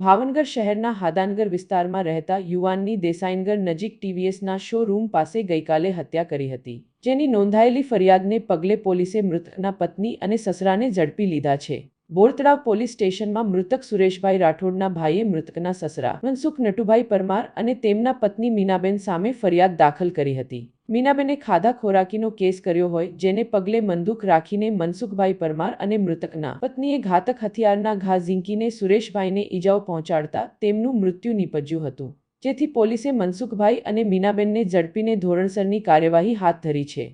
ભાવનગર શહેરના હાદાનગર વિસ્તારમાં રહેતા યુવાનની દેસાઈનગર નજીક ટીવીએસના શોરૂમ પાસે ગઈકાલે હત્યા કરી હતી. જેની નોંધાયેલી ફરિયાદને પગલે પોલીસે મૃતકના પત્ની અને સસરાને ઝડપી લીધા છે. બોરતળાવ પોલીસ સ્ટેશનમાં મૃતક સુરેશભાઈ રાઠોડના ભાઈએ મૃતકના સસરા મનસુખ નટુભાઈ પરમાર અને તેમના પત્ની મીનાબેન સામે ફરિયાદ દાખલ કરી હતી. મીનાબેને ખાધા ખોરાકીનો કેસ કર્યો હોય, જેને પગલે મંદુક રાખીને મનસુખભાઈ પરમાર અને મૃતકના પત્નીએ ઘાતક હથિયારના ઘા ઝીંકીને સુરેશભાઈને ઈજાઓ પહોંચાડતા તેમનું મૃત્યુ નીપજ્યું હતું. જેથી પોલીસે મનસુખભાઈ અને મીનાબેનને ઝડપીને ધોરણસરની કાર્યવાહી હાથ ધરી છે.